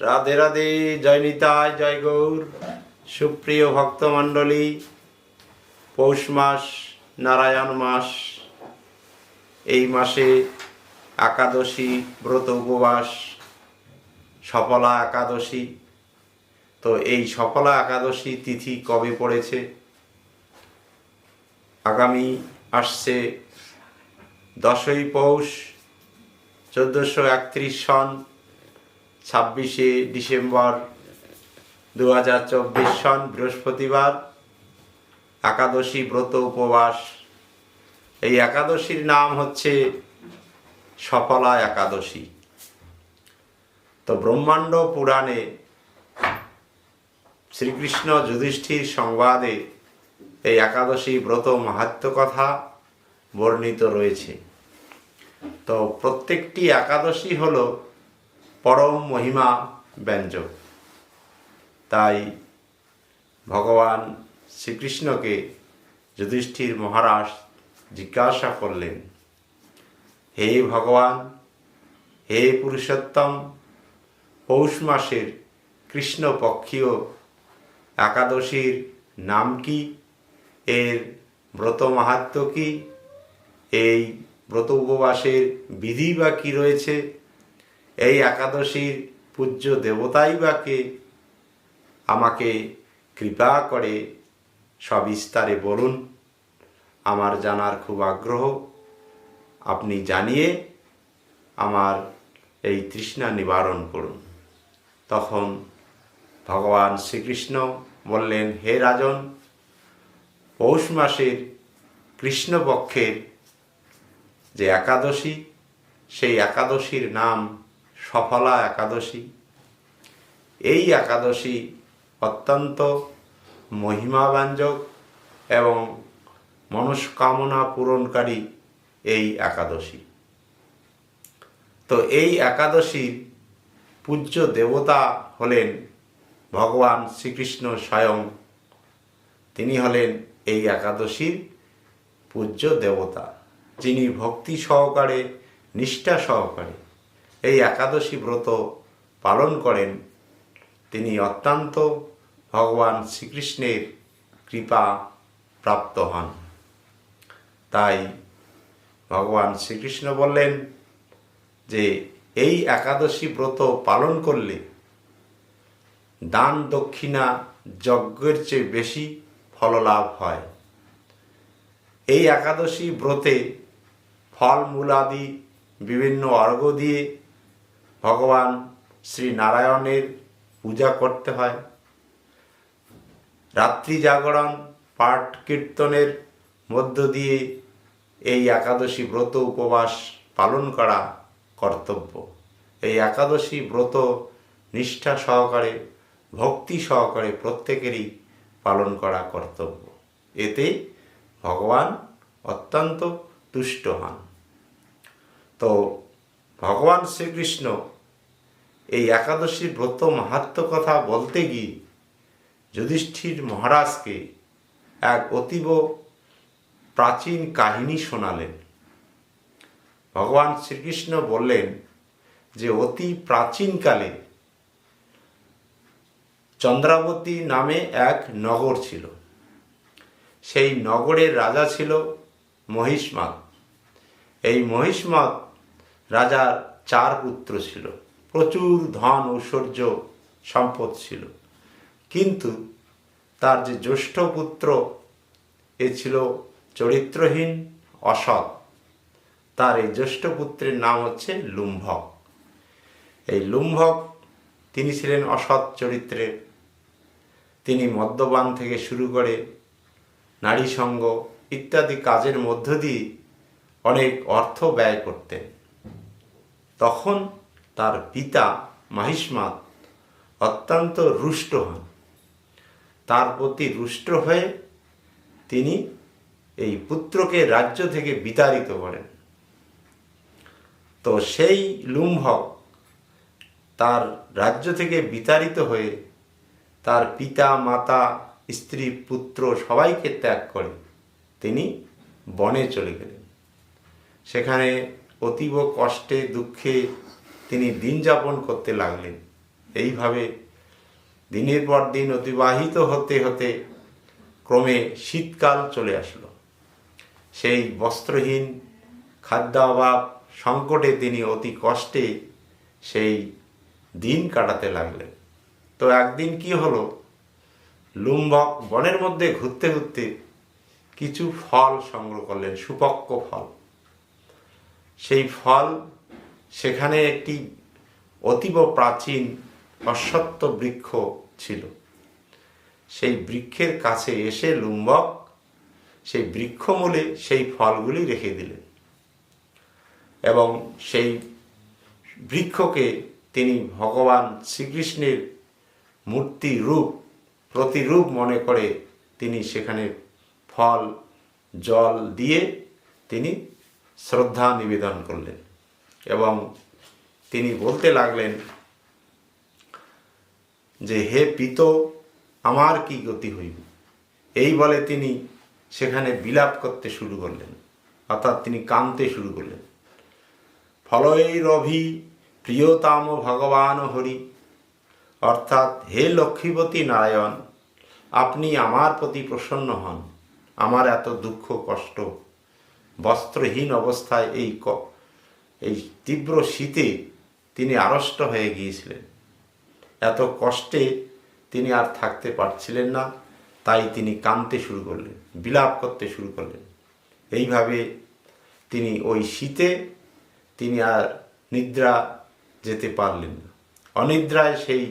রাধে রাধে, জয় নিতাই, জয় গৌর। সুপ্রিয় ভক্তমণ্ডলী, পৌষ মাস, নারায়ণ মাস। এই মাসে একাদশী, ব্রত উপবাস, সফলা একাদশী। তো এই সফলা একাদশী তিথি কবে পড়েছে? আগামী আসছে দশই পৌষ, চোদ্দোশো একত্রিশ সন। ছাব্বিশে ডিসেম্বর দু হাজার চব্বিশ সন বৃহস্পতিবার একাদশী ব্রত উপবাস। এই একাদশীর নাম হচ্ছে সফলা একাদশী। তো ব্রহ্মাণ্ড পুরাণে শ্রীকৃষ্ণ যুধিষ্ঠির সংবাদে এই একাদশী ব্রত মাহাত্ম কথা বর্ণিত রয়েছে। তো প্রত্যেকটি একাদশী হল পরম মহিমা ব্যঞ্জক তাই ভগবান শ্রীকৃষ্ণকে যুধিষ্ঠির মহারাজ জিজ্ঞাসা করলেন, হে ভগবান, হে পুরুষোত্তম, পৌষ মাসের কৃষ্ণপক্ষীয় একাদশীর নাম কি? এর ব্রত মাহাত্ম কি? এই ব্রত উপবাসের বিধি বা কী রয়েছে? এই একাদশীর পূজ্য দেবতাই বা কে আমাকে কৃপা করে সবিস্তারে বলুন। আমার জানার খুব আগ্রহ। আপনি জানিয়ে আমার এই তৃষ্ণা নিবারণ করুন। তখন ভগবান শ্রীকৃষ্ণ বললেন, হে রাজন, পৌষ মাসের কৃষ্ণপক্ষের যে একাদশী, সেই একাদশীর নাম সফলা একাদশী। এই একাদশী অত্যন্ত মহিমাব্যঞ্জক এবং মনস্কামনা পূরণকারী এই একাদশী। তো এই একাদশীর পূজ্য দেবতা হলেন ভগবান শ্রীকৃষ্ণ স্বয়ং। তিনি হলেন এই একাদশীর পূজ্য দেবতা, যিনি ভক্তি সহকারে, নিষ্ঠা সহকারে এই একাদশী ব্রত পালন করেন। তিনি অত্যন্ত ভগবান শ্রীকৃষ্ণের কৃপা প্রাপ্ত হন। তাই ভগবান শ্রীকৃষ্ণ বললেন যে, এই একাদশী ব্রত পালন করলে দান দক্ষিণা যজ্ঞের চেয়ে বেশি ফললাভ হয়। এই একাদশী ব্রতে ফল মূলাদি বিভিন্ন অর্ঘ দিয়ে ভগবান শ্রী নারায়ণের পূজা করতে হয়। রাত্রি জাগরণ, পাঠ কীর্তনের মধ্য দিয়ে এই একাদশী ব্রত উপবাস পালন করা কর্তব্য। এই একাদশী ব্রত নিষ্ঠা সহকারে, ভক্তি সহকারে প্রত্যেকেরই পালন করা কর্তব্য। এতে ভগবান অত্যন্ত তুষ্ট হন। তো ভগবান শ্রীকৃষ্ণ এই একাদশী ব্রত মাহাত্ম কথা বলতে গিয়ে যুধিষ্ঠির মহারাজকে এক অতীব প্রাচীন কাহিনী শোনালেন। ভগবান শ্রীকৃষ্ণ বললেন যে, অতি প্রাচীনকালে চন্দ্রাবতী নামে এক নগর ছিল। সেই নগরের রাজা ছিল মহিষ্মাত এই মহিষ্মত রাজার চার পুত্র ছিল। প্রচুর ধন ঐশ্বর্য সম্পদ ছিল। কিন্তু তার যে জ্যেষ্ঠ পুত্র, এ ছিল চরিত্রহীন, অসৎ। তার এই জ্যেষ্ঠ পুত্রের নাম হচ্ছে লুম্ভক। এই লুম্ভক, তিনি ছিলেন অসৎ চরিত্রের। তিনি মদ্যপান থেকে শুরু করে নারী সঙ্গ ইত্যাদি কাজের মধ্য দিয়ে অনেক অর্থ ব্যয় করতেন। তখন তার পিতা মাহিষ্মাত অত্যন্ত রুষ্ট হন। তার প্রতি রুষ্ট হয়ে তিনি এই পুত্রকে রাজ্য থেকে বিতাড়িত করেন। তো সেই লুম্ভক তার রাজ্য থেকে বিতাড়িত হয়ে তার পিতা, মাতা, স্ত্রী, পুত্র সবাইকে ত্যাগ করে তিনি বনে চলে গেলেন। সেখানে অতীব কষ্টে, দুঃখে তিনি দিন যাপন করতে লাগলেন। এইভাবে দিনের পর দিন অতিবাহিত হতে হতে ক্রমে শীতকাল চলে আসলো। সেই বস্ত্রহীন খাদ্য অভাব সংকটে তিনি অতি কষ্টে সেই দিন কাটাতে লাগলেন। তো একদিন কি হলো? লুম্বক বনের মধ্যে ঘুরতে ঘুরতে কিছু ফল সংগ্রহ করলেন, সুপক্ক ফল। সেই ফল সেখানে একটি অতীব প্রাচীন অশ্বত্থ বৃক্ষ ছিল। সেই বৃক্ষের কাছে এসে লুম্বক সেই বৃক্ষমূলে সেই ফলগুলি রেখে দিলেন এবং সেই বৃক্ষকে তিনি ভগবান শ্রীকৃষ্ণের মূর্তি রূপ প্রতিরূপ মনে করে তিনি সেখানে ফল, জল দিয়ে তিনি শ্রদ্ধা নিবেদন করলেন। এবং তিনি বলতে লাগলেন যে, হে পিত আমার কি গতি হইব? এই বলে তিনি সেখানে বিলাপ করতে শুরু করলেন, অর্থাৎ তিনি কাঁদতে শুরু করলেন। ফলই রভি প্রিয়তাম ভগবান হরি, অর্থাৎ হে লক্ষ্মীপতি নারায়ণ, আপনি আমার প্রতি প্রসন্ন হন। আমার এত দুঃখ কষ্ট, বস্ত্রহীন অবস্থায় এই এই তীব্র শীতে তিনি আড়ষ্ট হয়ে গিয়েছিলেন। এত কষ্টে তিনি আর থাকতে পারছিলেন না, তাই তিনি কাঁদতে শুরু করলেন, বিলাপ করতে শুরু করলেন। এইভাবে তিনি ওই শীতে তিনি আর নিদ্রা যেতে পারলেন না। অনিদ্রায় সেই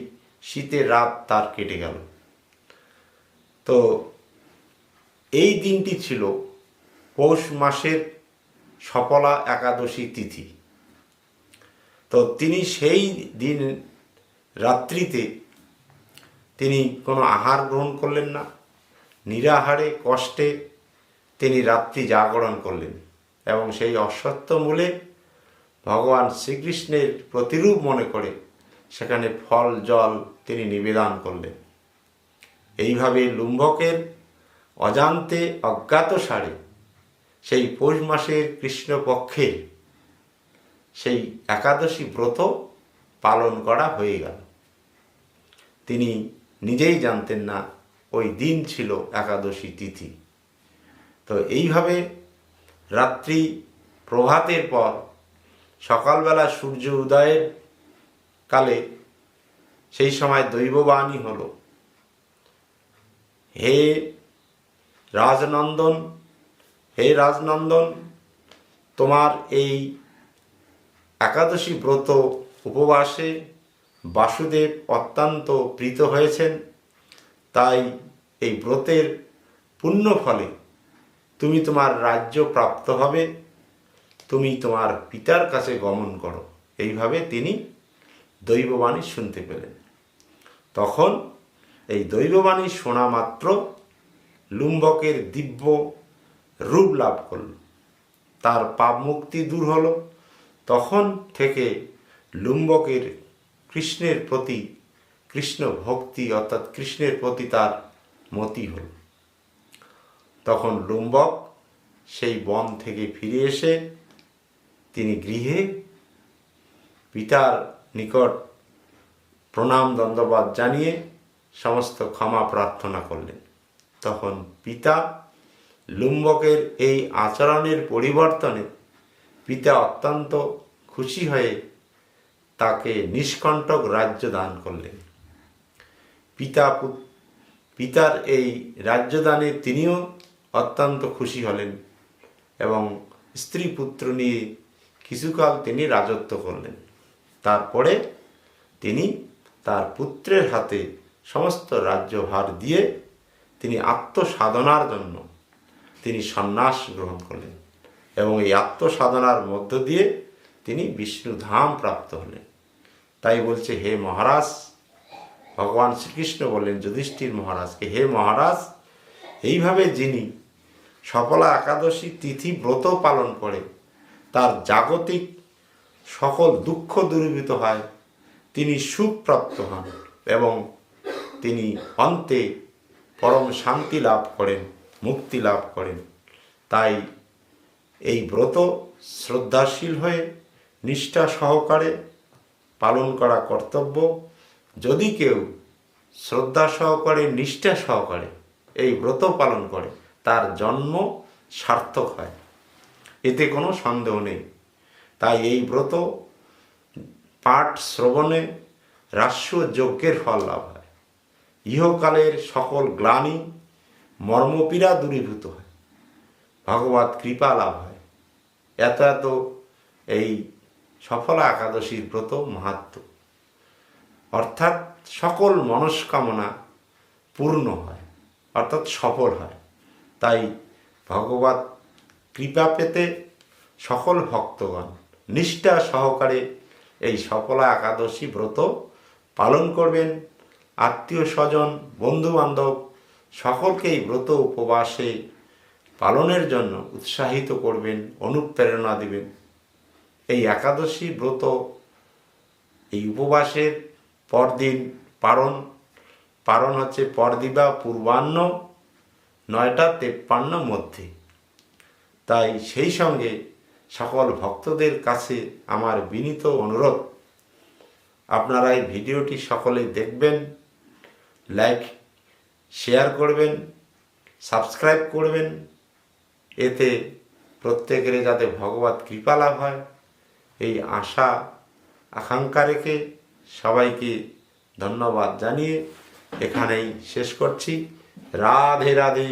শীতের রাত তার কেটে গেল। তো এই দিনটি ছিল পৌষ মাসের সফলা একাদশী তিথি। তো তিনি সেই দিন রাত্রিতে তিনি কোনো আহার গ্রহণ করলেন না। নিরাহারে, কষ্টে তিনি রাত্রি জাগরণ করলেন এবং সেই অসত্য মূলে ভগবান শ্রীকৃষ্ণের প্রতিরূপ মনে করে সেখানে ফল, জল তিনি নিবেদন করলেন। এইভাবে লুম্বকের অজান্তে অজ্ঞাত সারে সেই পৌষ মাসের কৃষ্ণপক্ষে সেই একাদশী ব্রত পালন করা হয়ে গেল। তিনি নিজেই জানতেন না ওই দিন ছিল একাদশী তিথি। তো এইভাবে রাত্রি প্রভাতের পর সকালবেলা সূর্য উদয়ের কালে সেই সময় দৈববাণী হলো, হে রাজনন্দন হে রাজনন্দন, তোমার এই একাদশী ব্রত উপবাসে বাসুদেব অত্যন্ত প্রীত হয়েছেন। তাই এই ব্রতের পুণ্য ফলে তুমি তোমার রাজ্য প্রাপ্ত হবে, তুমি তোমার পিতার কাছে গমন করো। এইভাবে তিনি দৈববাণী শুনতে পেলেন। তখন এই দৈববাণী শোনা মাত্র লুম্বকের দিব্য রূপ লাভ করল। তার পাপ মুক্তি দূর হলো। তখন থেকে লুম্বকের কৃষ্ণের প্রতি, কৃষ্ণ ভক্তি অর্থাৎ কৃষ্ণের প্রতি তার মতি হল। তখন লুম্বক সেই বন থেকে ফিরে এসে তিনি গৃহে পিতার নিকট প্রণাম দণ্ডবাদ জানিয়ে সমস্ত ক্ষমা প্রার্থনা করলেন। তখন পিতা লুম্বকের এই আচরণের পরিবর্তনে পিতা অত্যন্ত খুশি হয়ে তাকে নিষ্কণ্টক রাজ্য দান করলেন। পিতা পিতার এই রাজ্যদানে তিনিও অত্যন্ত খুশি হলেন এবং স্ত্রী পুত্র নিয়ে কিছুকাল তিনি রাজত্ব করলেন। তারপরে তিনি তার পুত্রের হাতে সমস্ত রাজ্যভার দিয়ে তিনি আত্মসাধনার জন্য তিনি সন্ন্যাস গ্রহণ করলেন এবং এই আত্মসাধনার মধ্য দিয়ে তিনি বিষ্ণু ধাম প্রাপ্ত হলেন। তাই বলছে, হে মহারাজ, ভগবান শ্রীকৃষ্ণ বললেন, যুধিষ্ঠির মহারাজকে, হে মহারাজ, এইভাবে যিনি সফলা একাদশী তিথি ব্রত পালন করে, তার জাগতিক সকল দুঃখ দূরীভূত হয়, তিনি সুখপ্রাপ্ত হন এবং তিনি অন্তে পরম শান্তি লাভ করেন, মুক্তি লাভ করেন। তাই এই ব্রত শ্রদ্ধাশীল হয়ে নিষ্ঠা সহকারে পালন করা কর্তব্য। যদি কেউ শ্রদ্ধা সহকারে, নিষ্ঠা সহকারে এই ব্রত পালন করে, তার জন্ম সার্থক হয়। এতে কোনো সন্দেহ নেই। তাই এই ব্রত পাঠ শ্রবণে রাস্য যজ্ঞের ফল লাভ হয়। ইহকালের সকল গ্লানি মর্মপীড়া দূরীভূত হয়। ভগবত কৃপা লাভ হয়। এত এত এই সফলা একাদশীর ব্রত মাহাত্ম। অর্থাৎ সকল মনস্কামনা পূর্ণ হয়, অর্থাৎ সফল হয়। তাই ভগবত কৃপা পেতে সকল ভক্তগণ নিষ্ঠা সহকারে এই সফলা একাদশী ব্রত পালন করবেন। আত্মীয় স্বজন বন্ধু বান্ধব সকলকে এই ব্রত উপবাসে পালনের জন্য উৎসাহিত করবেন, অনুপ্রেরণা দিবেন। এই একাদশী ব্রত, এই উপবাসের পরদিন পারণ পারণ হচ্ছে পরদিবা পূর্বাহ্ন, নয়টা তেপ্পান্ন মধ্যে। তাই সেই সঙ্গে সকল ভক্তদের কাছে আমার বিনীত অনুরোধ, আপনারা এই ভিডিওটি সকলে দেখবেন, লাইক, শেয়ার করবেন, সাবস্ক্রাইব করবেন, এতে প্রত্যেকের যাতে ভগবত কৃপা লাভ হয়। এই আশা আকাঙ্ক্ষা রেখে সবাইকে ধন্যবাদ জানিয়ে এখানেই শেষ করছি। রাধে রাধে।